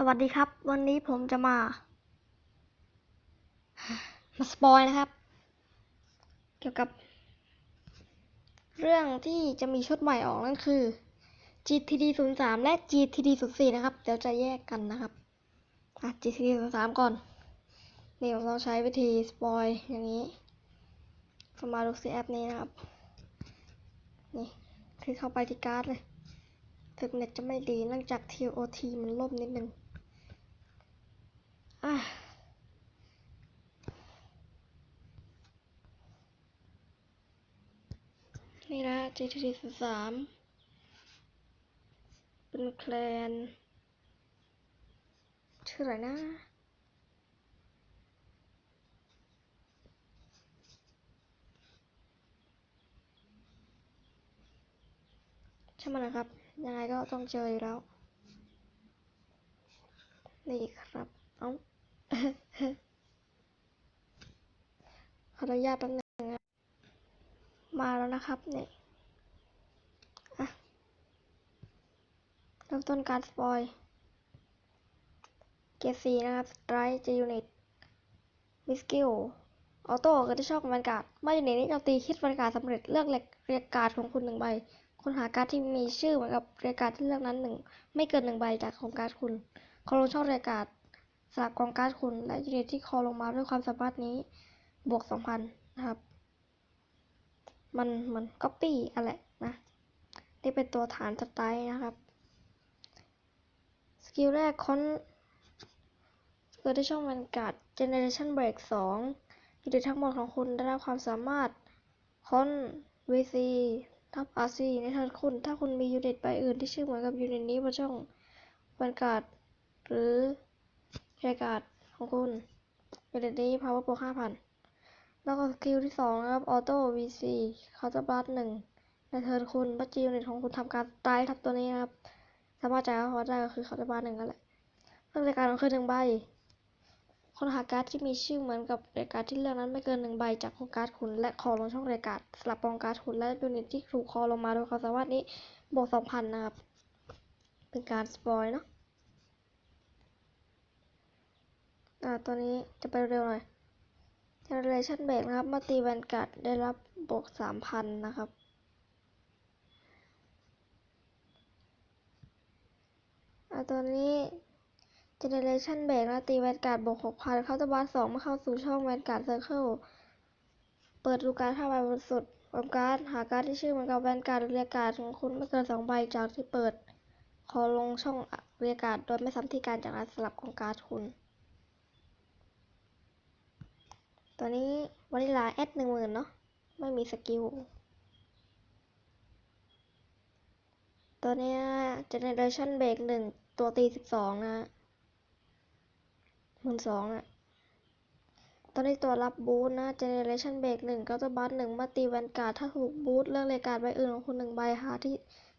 สวัสดีครับ วันนี้ผมจะมา มาสปอยนะครับ เกี่ยวกับ เรื่องที่จะมีชุดใหม่ออกนั่นคือ GTD 0 3และ GTD 0 4นะครับ เดี๋ยวจะแยกกันนะครับ อะ GTD 0 3ก่อน นี่ผมต้องใช้วิธีสปอยอย่างนี้สมาดูซีแอปนี้นะครับ นี่ คลิกเข้าไปที่การ์ดเลยถึงเน็ตจะไม่ดีเนื่องจาก TOT มันล่มนิดนึง นี่นะ GTD 3เป็นแคลน ชื่ออะไรนะใช่ไหมนะครับ ยังไงก็ต้องเจออยู่แล้ว นี่ครับ เอ้าขออนุญาตแป๊บนึงนะ มาแล้วนะครับเนี่อะเริ่มต้นการสปอยเกสีนะครับสไตร์จยูนิตมิสกิลออโต้กิดที่ชองบรรยากาศเมื่อยู่ในนี้โจมตีคิดบรรยากาศสำเร็จเลือกเรียกเรียกการ์ดของคุณหนึ่งใบคุณหาการ์ดที่มีชื่อเหมือนกับเรียกการ์ดที่เลือกนั้นหนึ่งไม่เกินหนึ่งใบจากของการ์ดคุณคอลงช่องเรียกการ์ดสลับกองการ์ดคุณและยูนิตที่คอลงมาด้วยความสามารถนี้บวกสองพันนะครับ มันมันก๊อปปี้อะไรนะ นี่เป็นตัวฐานสไตล์นะครับ สกิลแรกค้นเกิดที่ช่องบรรยากาศ Generation Break 2ยูนิตทั้งหมดของคุณได้รับความสามารถค้น VC ทับ RC ในทิร์นคุณ ถ้าคุณมียูนิตใบอื่นที่ชื่อเหมือนกับยูนิตนี้บนช่องบรรยากาศ หรือรายการของคุณยูนิตนี้ power บวก5,000 แล้วก็สกิลที่สองนะครับ Auto VC เขาจะบัสหนึ่งในเทิร์นคุณบัตจียูนิตของคุณทำการตายทับตัวนี้นะครับ สามารถจ่ายเขาได้ก็คือเขาจะบัสหนึ่งนั่นแหละเรื่องรายการของคือหนึ่งใบคนหาการ์ดที่มีชื่อเหมือนกับรายการที่เลือกนั้นไม่เกินหนึ่งใบจากของการ์ดคุณและคอลงช่องรายการสลับกองการ์ดคุณและยูนิตที่ถูกคอลงมาโดยความสามารถนี้บวกสองพันนะครับ เป็นการสปอยเนาะอ่าตัวนี้จะไปเร็วหน่อย Generation Break นะครับมื่อตีแวนการ์ดได้รับบวกสามพันนะครับ อ่าตัวนี้ Generation Break นะตีแวนการ์ดบวกหกพันเข้าตะบัสสองเมื่อเข้าสู่ช่องแวนการ์ดเซอร์เคิลเปิดดูการ์ดห้าใบบนสุดรวมการ์ดหาการ์ดที่ชื่อเหมือนกับแวนการ์ดเรียกการ์ดของคุณไม่เกินสองใบจากที่เปิด ขอลงช่องเรียกการ์ดโดยไม่ซ้ำที่การจากนั้นสลับของการ์ดคุณ ตัวนี้วานิลาแอดหนึ่งหมื่นเนาะไม่มีสกิลตัวนี้ย Generation Break หนึ่งตัวตีสิบสองนะหมื่นสองอะตอนนี้ตัวรับบูทนะ Generation Break หนึ่งก็จะบัสหนึ่งมาตีแวนการ์ดถ้าถูกบูทเลือกรายการใบอื่นของคุณหนึ่งใบหาที่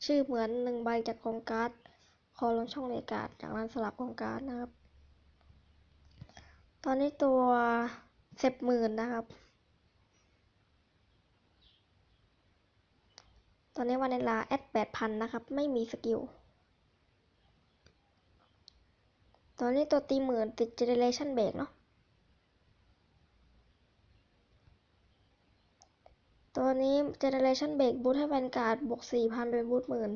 ชื่อเหมือนหนึ่งใบจากกองการ์ดคอลงช่องรายการจากนั้นสลับกองการ์ดนะครับ ตอนนี้ตัว เซบหมื่นนะครับ ตอนนี้วานิลาแอดแปดพันนะครับ ไม่มีสกิล ตอนนี้ตัวตีหมื่นติด Generation Break เนาะ ตัวนี้ Generation Break บูทให้แวนการ์ดบวกสี่พันเป็นบูทหมื่น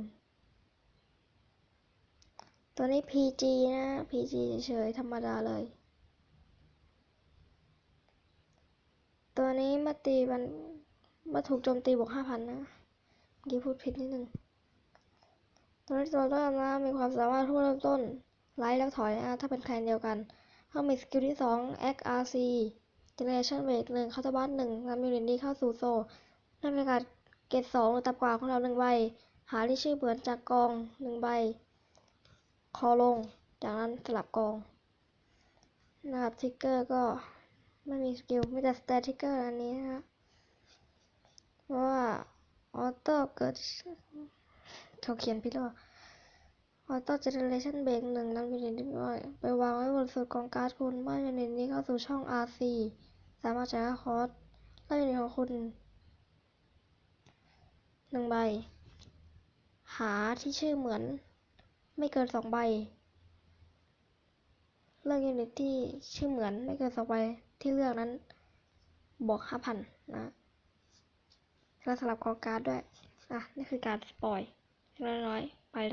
ตัวนี้ PG นะ PG เฉยๆธรรมดาเลย ตัวนี้มาตีมันมาถูกโจมตีบวกห้าพันนะเมื่อกี้พูดผิดนิดนึงตัวนี้ตัวเริ่มนะมีความสามารถทุกเริ่มต้นไลท์แล้วถอยนะถ้าเป็นแคลนเดียวกันถ้ามีสกิลที่สอง XRC Generation Break หนึ่งเข้าตะบัสหนึ่งนำยูนิตนี้เข้าสู่โซนั่นเป็นการเกตสองหรือต่ำกว่าของเราหนึ่งใบ หาที่ชื่อเหมือนจากกองหนึ่งใบ คอลง จากนั้นสลับกองนะครับทิกเกอร์ก็ ไม่มีสกิลมีแต่สเตทิกเกอร์อันนี้นะฮะเพราะว่าออโต้เกิดเขาเขียนผิดหรอออโต้เจเนเรชันเบรกหนึ่งนำยูนิตนี้ไปวางไว้บนสุดกองการ์ดคุณเมื่อยูนิตนี้เข้าสู่ช่อง RC สามารถจ่ายคอร์สและยูนิตของคุณหนึ่งใบ หาที่ชื่อเหมือน ไม่เกินสองใบ เลือกยูนิตที่ชื่อเหมือนไม่เกินสองใบ ที่เลือกนั้น บวกห้าพันนะแล้วสลับคอการ์ดด้วย อะ นี่คือการสปอยเล็กน้อย